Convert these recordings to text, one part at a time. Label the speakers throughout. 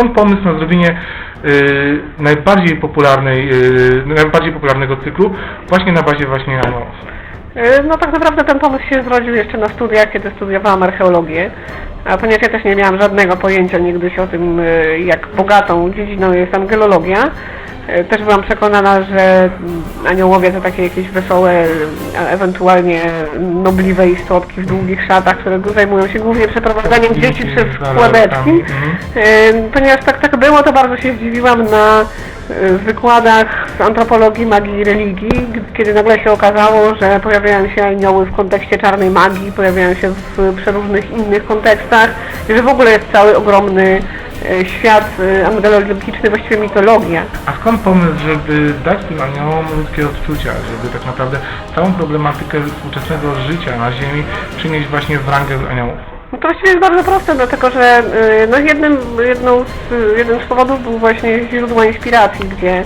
Speaker 1: skąd pomysł na zrobienie y, najbardziej popularnej, y, najbardziej popularnego cyklu właśnie na bazie właśnie aniołów?
Speaker 2: E, No tak naprawdę ten pomysł się zrodził jeszcze na studiach, kiedy studiowałam archeologię. A ponieważ ja też nie miałam żadnego pojęcia nigdyś o tym, jak bogatą dziedziną jest angelologia, też byłam przekonana, że aniołowie to takie jakieś wesołe, a ewentualnie nobliwe istotki w długich szatach, które zajmują się głównie przeprowadzaniem dzieci przez składeczki.
Speaker 1: Mhm.
Speaker 2: E, Ponieważ tak, tak było, to bardzo się zdziwiłam na e, wykładach z antropologii magii i religii, kiedy nagle się okazało, że pojawiają się anioły w kontekście czarnej magii, pojawiają się w przeróżnych innych kontekstach i że w ogóle jest cały ogromny e, świat e, angelologiczny, właściwie mitologia.
Speaker 1: A skąd pomysł, żeby dać tym aniołom ludzkie odczucia, żeby tak naprawdę całą problematykę współczesnego życia na Ziemi przynieść właśnie w rangę aniołów?
Speaker 2: No to właściwie jest bardzo proste, dlatego że y, no jednym, jedną z, jeden z powodów był właśnie źródło inspiracji, gdzie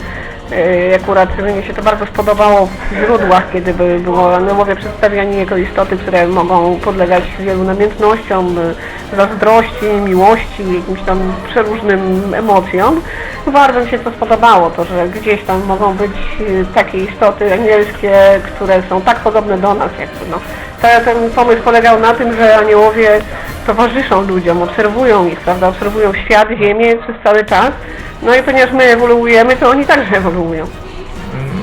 Speaker 2: y, akurat mnie się to bardzo spodobało w źródłach, kiedy by było aniołowie przedstawiani jako istoty, które mogą podlegać wielu namiętnościom, y, zazdrości, miłości, jakimś tam przeróżnym emocjom. Bardzo mi się to spodobało, to że gdzieś tam mogą być y, takie istoty anielskie, które są tak podobne do nas, jakby no. Te- Ten pomysł polegał na tym, że aniołowie towarzyszą ludziom, obserwują ich, prawda, obserwują świat, ziemię przez cały czas. No i ponieważ my ewoluujemy, to oni także ewoluują.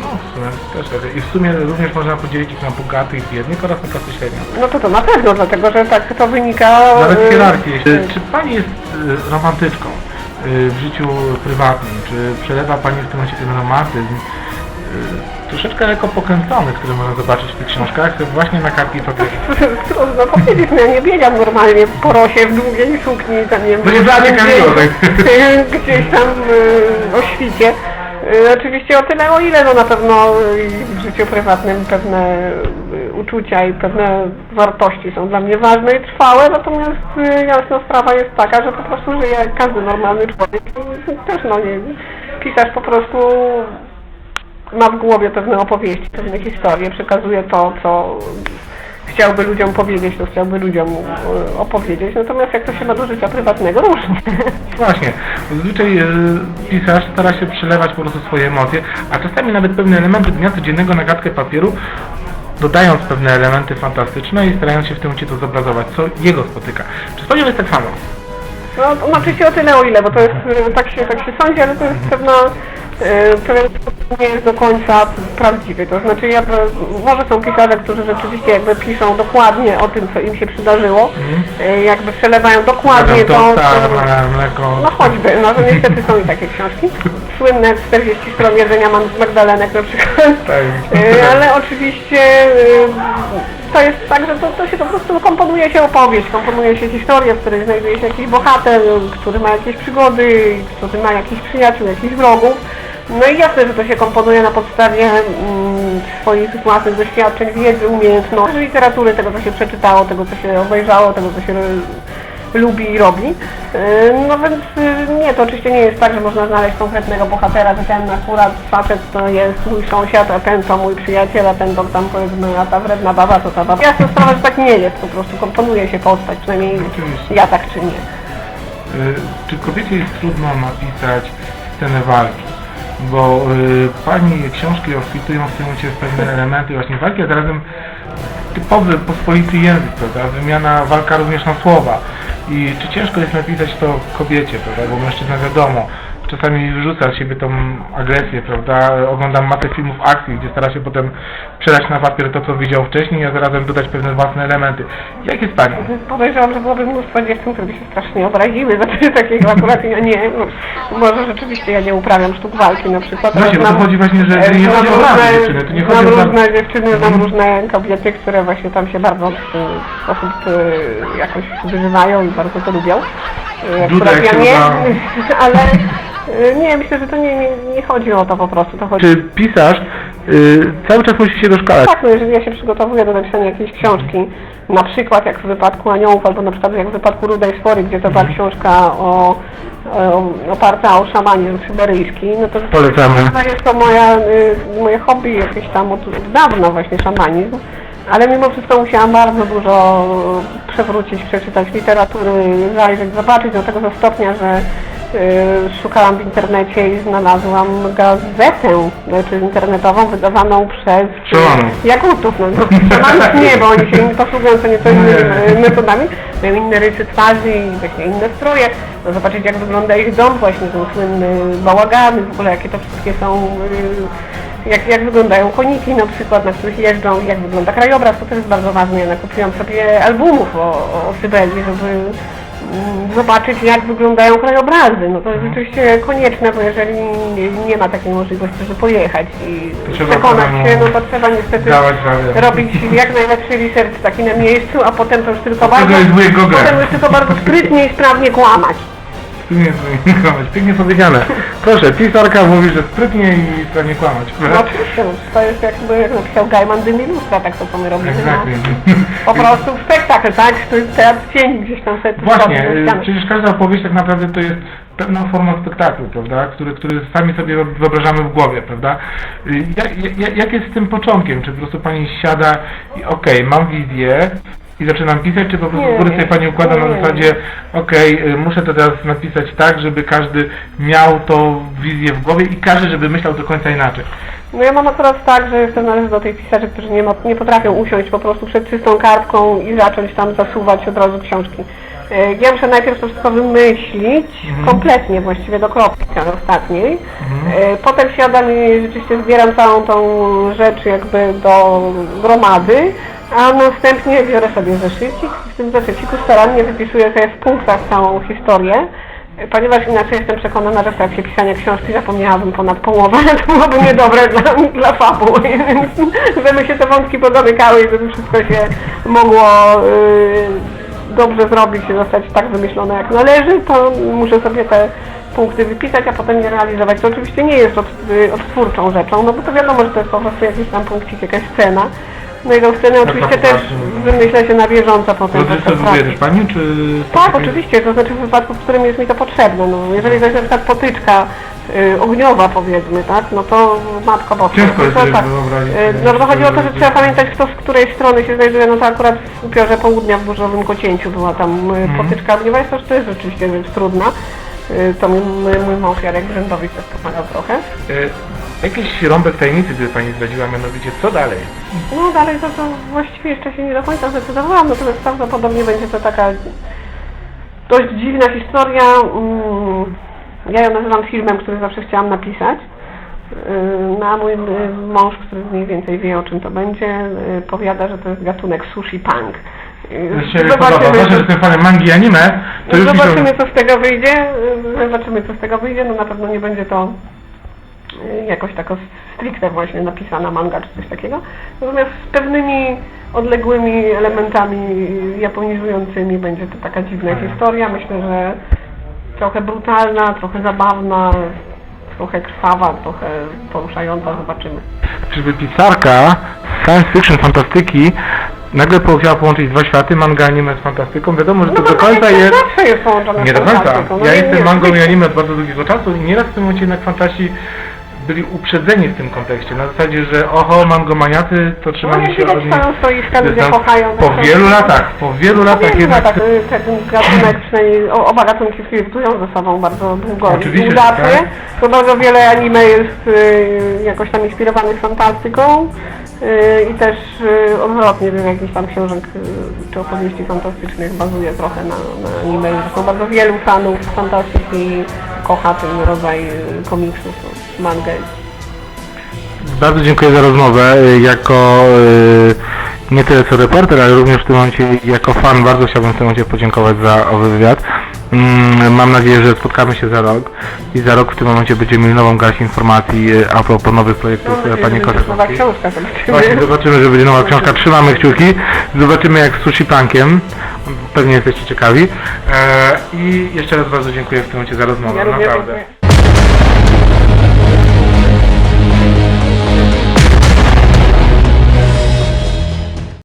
Speaker 1: No, w sumie też. I w sumie również można podzielić ich na bogatych, biednych oraz na klasy średnią.
Speaker 2: No to to na pewno, dlatego że tak to wynika...
Speaker 1: Nawet
Speaker 2: y,
Speaker 1: hierarchii. Czy Pani jest y, romantyczką y, w życiu prywatnym? Czy przelewa Pani w tym momencie ten romantyzm troszeczkę lekko pokręcony, który można zobaczyć w tych książkach, właśnie na papieru?
Speaker 2: Trudno powiedzieć, no ja nie biegam normalnie po rosie w długiej sukni, tam nie wiem,
Speaker 1: nie zaciekawiło, tak?
Speaker 2: gdzieś tam y, o świcie. Y, Oczywiście o tyle, o ile no na pewno y, w życiu prywatnym pewne y, uczucia i pewne wartości są dla mnie ważne i trwałe, natomiast y, jasna sprawa jest taka, że po prostu żyje jak każdy normalny człowiek i też no nie, pisarz po prostu ma w głowie pewne opowieści, pewne historie, przekazuje to, co chciałby ludziom powiedzieć, to chciałby ludziom e, opowiedzieć, natomiast jak to się ma do życia prywatnego, różnie.
Speaker 1: Właśnie. Zazwyczaj y, pisarz stara się przelewać po prostu swoje emocje, a czasami nawet pewne elementy dnia codziennego na kartkę papieru, dodając pewne elementy fantastyczne i starając się w tym to zobrazować, co jego spotyka. Czy z Panią jest tak samo?
Speaker 2: No, to znaczy się o tyle o ile, bo to jest, e, tak się, tak się sądzi, ale to jest pewna, e, pewien sposób nie jest do końca prawdziwy. To znaczy, jakby, może są pisarze, którzy rzeczywiście jakby piszą dokładnie o tym, co im się przydarzyło, e, jakby przelewają dokładnie to,
Speaker 1: to, mleko.
Speaker 2: No choćby, no to niestety są i takie książki. Słynne 40 stron jedzenia Mag- Magdalenek na przykład.
Speaker 1: Tak.
Speaker 2: E, Ale oczywiście e, to jest tak, że to, to się po prostu komponuje się opowieść, komponuje się historię, w której znajduje się jakiś bohater, który ma jakieś przygody, który ma jakichś przyjaciół, jakichś wrogów. No i jasne, że to się komponuje na podstawie mm, swoich własnych doświadczeń, wiedzy, umiejętności, literatury, tego co się przeczytało, tego co się obejrzało, tego co się lubi i robi. Yy, No więc yy, nie, to oczywiście nie jest tak, że można znaleźć konkretnego bohatera, że ten akurat facet to jest mój sąsiad, a ten to mój przyjaciel, a ten to tam powiedzmy, a ta wredna baba to ta baba. Jasna sprawa, że tak nie jest, po prostu komponuje się postać, przynajmniej
Speaker 1: Oczywiście.
Speaker 2: ja tak czynię.
Speaker 1: Y, Czy kobiecie jest trudno napisać scenę walki? Bo y, Pani książki obfitują w tym momencie w pewne elementy właśnie walki, a zarazem typowy pospolity język, prawda? Wymiana, walka również na słowa. I czy ciężko jest napisać to kobiecie, prawda? Bo mężczyzna wiadomo, czasami wyrzuca z siebie tą agresję, prawda? Oglądam masę filmów akcji, gdzie stara się potem przelać na papier to, co widział wcześniej, a zarazem dodać pewne własne elementy. Jak jest Pani?
Speaker 2: Podejrzewam, że byłoby mnóstwo dziewczyn, które by się strasznie obraziły za coś takiego, akurat ja nie. No, może rzeczywiście ja nie uprawiam sztuk walki na przykład.
Speaker 1: Właśnie, bo to
Speaker 2: Znam-
Speaker 1: chodzi właśnie, że
Speaker 2: e,
Speaker 1: nie chodzi o
Speaker 2: różne-
Speaker 1: dziewczyny, to nie chodzi o
Speaker 2: różne dziewczyny, znam różne kobiety, które właśnie tam się bardzo w sposób e, jakoś wyżywają i bardzo to lubią. E,
Speaker 1: Dudek
Speaker 2: ja nie, ale e, nie, myślę, że to nie, nie, nie chodzi o to po prostu. To chodzi
Speaker 1: Czy pisarz y, cały czas musi się doszkalać?
Speaker 2: tak, no jeżeli ja się przygotowuję do napisania jakiejś książki, na przykład jak w wypadku Aniołów, albo na przykład jak w wypadku Rudej Spory, gdzie to była książka o, o, oparta o szamanizm syberyjski, no to
Speaker 1: Polecamy.
Speaker 2: jest to moja, y, moje hobby jakieś tam od, od dawna właśnie szamanizm, ale mimo wszystko musiałam bardzo dużo przewrócić, przeczytać literatury, zajrzeć, zobaczyć do tego do stopnia, że szukałam w internecie i znalazłam gazetę, znaczy internetową, wydawaną przez y, Jakutów. No, nie, bo oni się posługują co nieco innymi y, metodami. Mają inne rysy twarzy i właśnie inne stroje. No, zobaczyć jak wygląda ich dom, właśnie ten słynny bałagany, w ogóle jakie to wszystkie są... y, jak, jak wyglądają koniki na przykład, na których jeżdżą, jak wygląda krajobraz, to też jest bardzo ważne. Ja nakupiłam sobie albumów o, o Syberii, żeby zobaczyć jak wyglądają krajobrazy. No to jest rzeczywiście konieczne, bo jeżeli nie, ma takiej możliwości, żeby pojechać i
Speaker 1: trzeba
Speaker 2: przekonać się, no to trzeba niestety
Speaker 1: dawać radę.
Speaker 2: robić jak najlepszy research taki na miejscu, a potem to już tylko
Speaker 1: Od tego
Speaker 2: bardzo,
Speaker 1: jest wujek Google.
Speaker 2: potem już tylko bardzo sprytnie i sprawnie kłamać.
Speaker 1: Sprytnie sprawnie kłamać. Pięknie powiedziane. Proszę, pisarka mówi, że sprytnie i sprawnie kłamać.
Speaker 2: No oczywiście, no, to jest jakby jak napisał Gaiman Dymi Lustra, tak to co my robimy.
Speaker 1: Exactly.
Speaker 2: No. Po prostu spektakl, tak? To jest teatr cieni gdzieś tam sobie
Speaker 1: Właśnie, y, przecież każda opowieść tak naprawdę to jest pewna forma spektaklu, prawda, który, który sami sobie wyobrażamy w głowie, prawda. Y, Jak, jak, jak jest z tym początkiem? Czy po prostu Pani siada i okej, mam wizję i zaczynam pisać, czy po prostu
Speaker 2: Nie,
Speaker 1: z góry sobie Pani układa na zasadzie okej, y, muszę to teraz napisać tak, żeby każdy miał tą wizję w głowie i każdy, żeby myślał do końca inaczej.
Speaker 2: No ja mam akurat tak, że jestem należę do tych pisarzy, którzy nie, ma, nie potrafią usiąść po prostu przed czystą kartką i zacząć tam zasuwać od razu książki. E, Ja muszę najpierw to wszystko wymyślić,
Speaker 1: Mhm.
Speaker 2: kompletnie właściwie do kropki tej ostatniej.
Speaker 1: Mhm.
Speaker 2: E, Potem siadam i rzeczywiście zbieram całą tą rzecz jakby do gromady, a następnie biorę sobie zeszycik w tym zeszyciku starannie wypisuję sobie w punktach całą historię. Ponieważ inaczej jestem przekonana, że w trakcie pisania książki zapomniałabym ponad połowę, to byłoby niedobre dla, dla fabuły, żeby się te wątki pozamykały i żeby wszystko się mogło y, dobrze zrobić i zostać tak wymyślone jak należy, to muszę sobie te punkty wypisać, a potem je realizować. To oczywiście nie jest od, odtwórczą rzeczą, no bo to wiadomo, że to jest po prostu jakiś tam punkcik, jakaś scena. No i tą scenę oczywiście też
Speaker 1: poważnie.
Speaker 2: wymyśla się na bieżąco potem.
Speaker 1: Rozrysowuje
Speaker 2: pracy.
Speaker 1: też Pani, czy...
Speaker 2: Tak, oczywiście, to znaczy w wypadku, w którym jest mi to potrzebne. No, jeżeli jest na przykład potyczka y, ogniowa powiedzmy, tak, no to matko boska.
Speaker 1: Ciężko jest
Speaker 2: to,
Speaker 1: sobie
Speaker 2: tak. Y? No to chodzi o to, że trzeba pamiętać kto z której strony się znajduje, no to akurat w upiorze południa w Burzowym Kocięciu była tam y,
Speaker 1: Mhm.
Speaker 2: potyczka ogniowa, jest to, jest rzeczywiście rzecz trudna. Y, To mi mój, mój mąż Jarek Brzędowicz też pomagał trochę.
Speaker 1: E, Jakiś rąbek tajemnicy by Pani zdradziła, mianowicie co dalej?
Speaker 2: No dalej to, to właściwie jeszcze się nie do końca zdecydowałam, natomiast prawdopodobnie będzie to taka dość dziwna historia. Mm, Ja ją nazywam filmem, który zawsze chciałam napisać. Yy, No a mój y, mąż, który mniej więcej wie o czym to będzie, y, powiada, że to jest gatunek sushi punk.
Speaker 1: Że się podoba. Że jestem fanem mangi i anime, to już.
Speaker 2: Zobaczymy co z tego wyjdzie. Zobaczymy co z tego wyjdzie. No na pewno nie będzie to yy, jakoś tak stricte właśnie napisana manga czy coś takiego. Natomiast z pewnymi odległymi elementami japonizującymi będzie to taka dziwna
Speaker 1: Mhm.
Speaker 2: historia. Myślę, że trochę brutalna, trochę zabawna, trochę krwawa, trochę poruszająca. Zobaczymy.
Speaker 1: Czyżby pisarka science fiction, fantastyki nagle chciała połączyć dwa światy, manga anime z fantastyką? Wiadomo, że to do końca
Speaker 2: No,
Speaker 1: jest...
Speaker 2: zawsze jest połączone
Speaker 1: Nie do końca.
Speaker 2: No
Speaker 1: Ja jestem mangą i anime od bardzo długiego czasu i nieraz w tym momencie jednak fantasi byli uprzedzeni w tym kontekście. Na zasadzie, że oho, mangomaniacy, to
Speaker 2: No
Speaker 1: trzymamy
Speaker 2: jak
Speaker 1: się
Speaker 2: widać
Speaker 1: od nich.
Speaker 2: stoją stoiska, ludzie kochają.
Speaker 1: Po
Speaker 2: tak,
Speaker 1: wielu
Speaker 2: tak.
Speaker 1: latach, po wielu latach
Speaker 2: Wiem, że
Speaker 1: jednak...
Speaker 2: tak, y, ten gatunek, przynajmniej oba gatunki flirtują ze sobą bardzo długo
Speaker 1: Oczywiście,
Speaker 2: udatnie.
Speaker 1: tak.
Speaker 2: To bardzo wiele anime jest y, jakoś tam inspirowanych fantastyką y, i też y, odwrotnie wiele jakichś tam książek y, czy opowieści fantastycznych bazuje trochę na, na anime. Zresztą bardzo wielu fanów fantastyki kocha ten rodzaj y, komiksów, mangę.
Speaker 1: Bardzo dziękuję za rozmowę. Y, Jako y, nie tyle co reporter, ale również w tym momencie jako fan bardzo chciałbym w tym momencie podziękować za owy wywiad. Mm, Mam nadzieję, że spotkamy się za rok i za rok w tym momencie będziemy mieli nową garść informacji a propos nowych projektów no, Pani
Speaker 2: będzie nowa książka, zobaczymy.
Speaker 1: Właśnie zobaczymy, że będzie nowa książka. Trzymamy kciuki. Zobaczymy jak z Sushi Punkiem. Pewnie jesteście ciekawi. E, I jeszcze raz bardzo dziękuję w tym momencie za rozmowę.
Speaker 2: Ja
Speaker 1: Naprawdę.